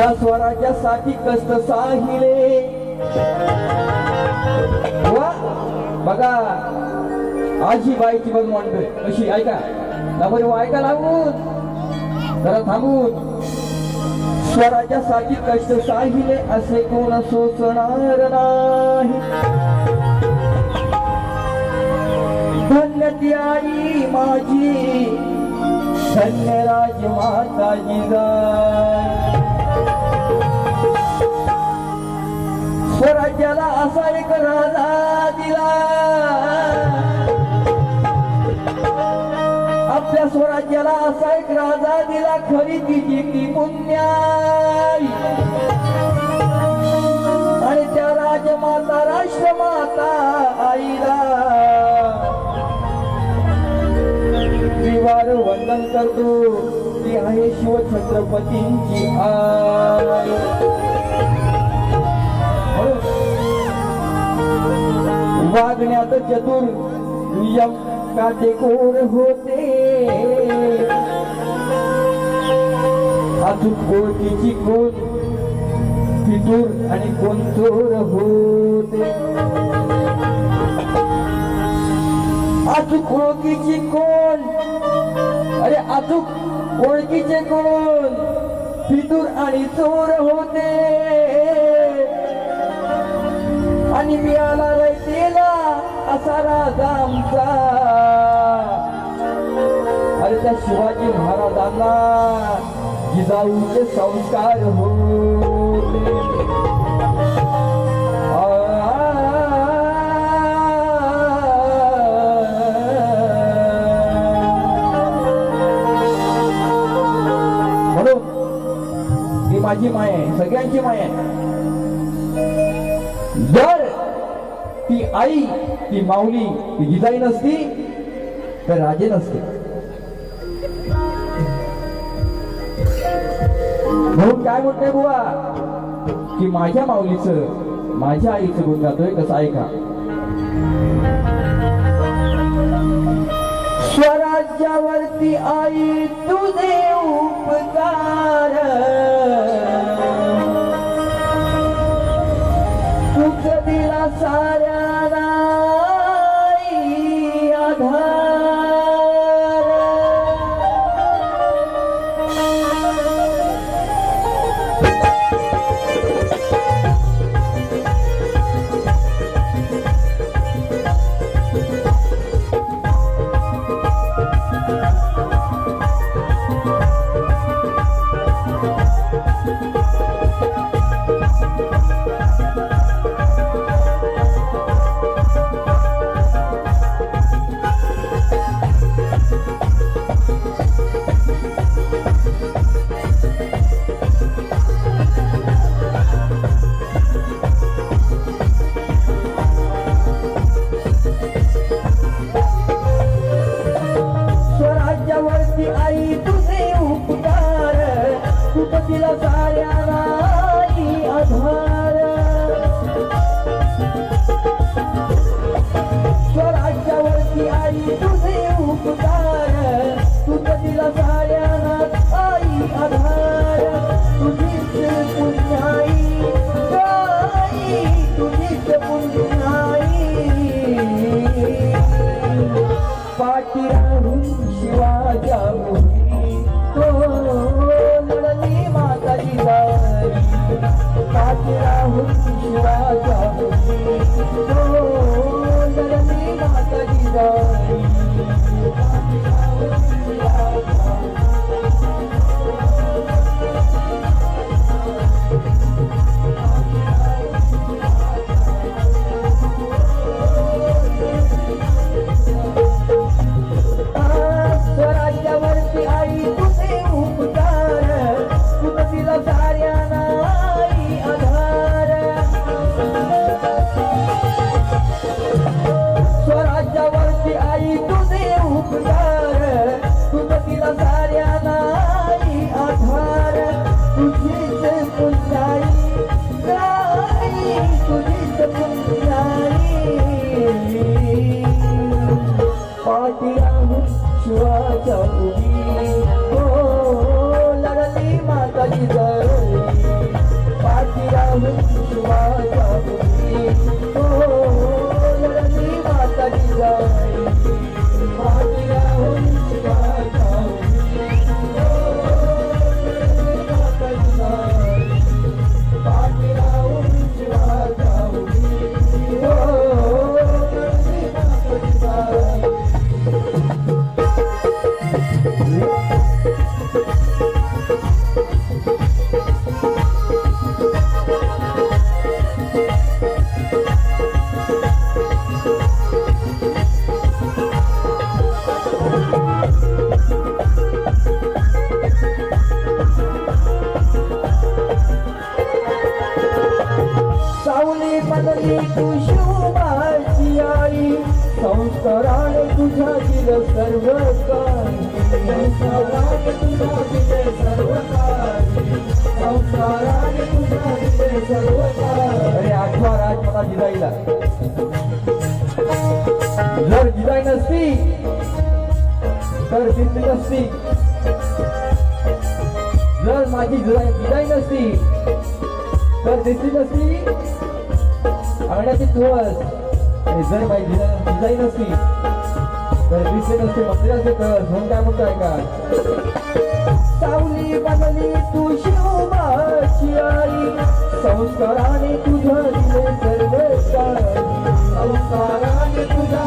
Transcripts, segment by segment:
ह्या स्वराज्यासाठी कष्ट साहिले. वा बघा. आजी बाईची बघ म्हणतोय कशी ऐका. नबर ऐका लागून. जरा थांबून. स्वराज्यासाठी कष्ट साहिले असे कोण सोसणार नाही. धन्य ती आई माझी धन्य राजमाता जिजा स्वराज्याला असा एक राजा दिला. आपल्या स्वराज्याला असा एक राजा दिला खरी तिची ती पुण्याई आणि त्या राजमाता राष्ट्रमाता आईला. विवार वंदन करतो ती आहे शिवछत्रपतींची आई. वागण्यात चतुर य काचे कोण होते. अचूक ओळखीची कोण? फितूर आणि कोण चोर होते. अचूक ओळखीची कोण? अरे अचूक ओळखीचे कोण? फितूर आणि चोर होते. आणि मिळाला गेला असा राजा आमचा. अरे त्या शिवाजी महाराजांना जिजाऊचे संस्कार होते. ही माझी माय आहे सगळ्यांची माय आहे आई ती माऊली ती जिजाई नसती तर राजे नसते. म्हणून काय म्हणते बुवा? की माझ्या माऊलीचं माझ्या आईचं गुण गातोय कसं ऐका. स्वराज्यावरती आई तुझे उपकार. तुझ दिला साऱ्या डोक्यावरती आई तुझे उपकार। शिशुबाची आई संस्काराने तुझ्या दिलं सर्व संस्काराने मला जिजाईला. जर जिजाई नसती तर सिद्धी नसती. जर माझी जिजाई जिजाई नसती तर दिसली नसती पाण्याचे दिवस. जर पाहिजे डिझाईन नसती तर दिसले नसते मंदिराचे कळस म्हणून काय म्हणताय का सावली बनली तू शिवमाची आई संस्काराने तुझ्या दिले सर्व संस्काराने तुझ्या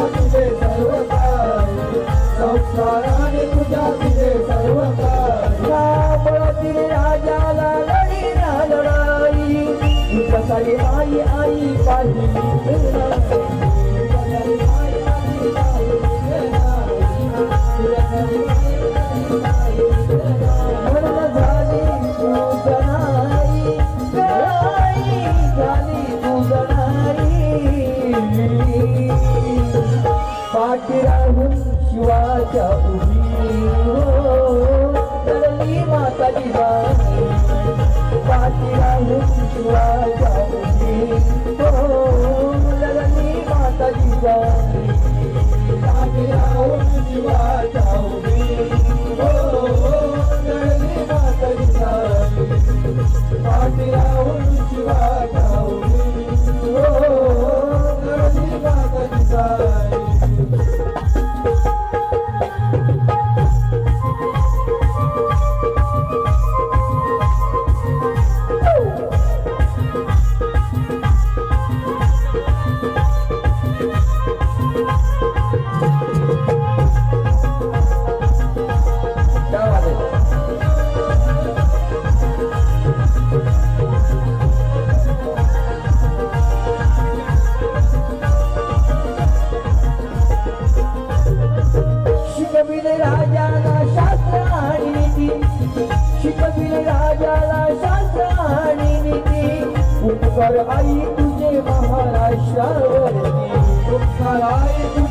sarayım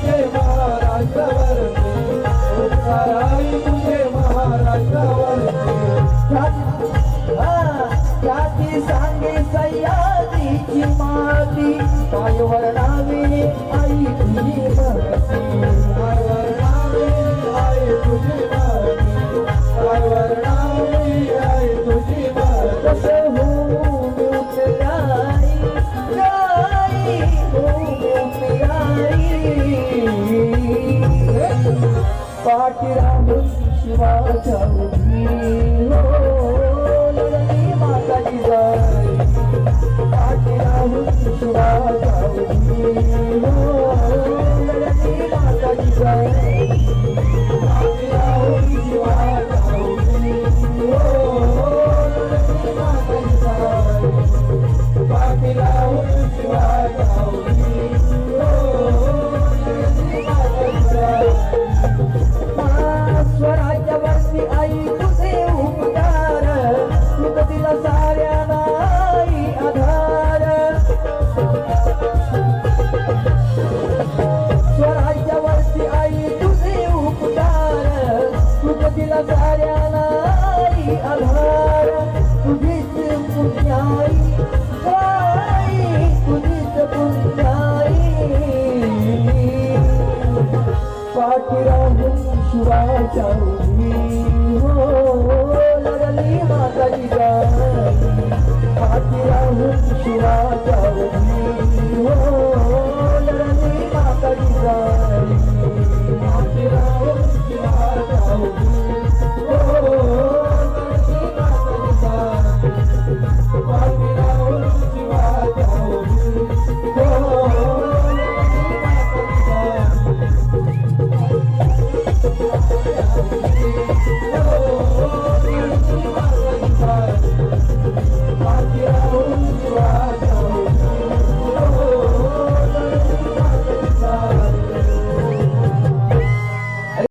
चौधरी माता जी का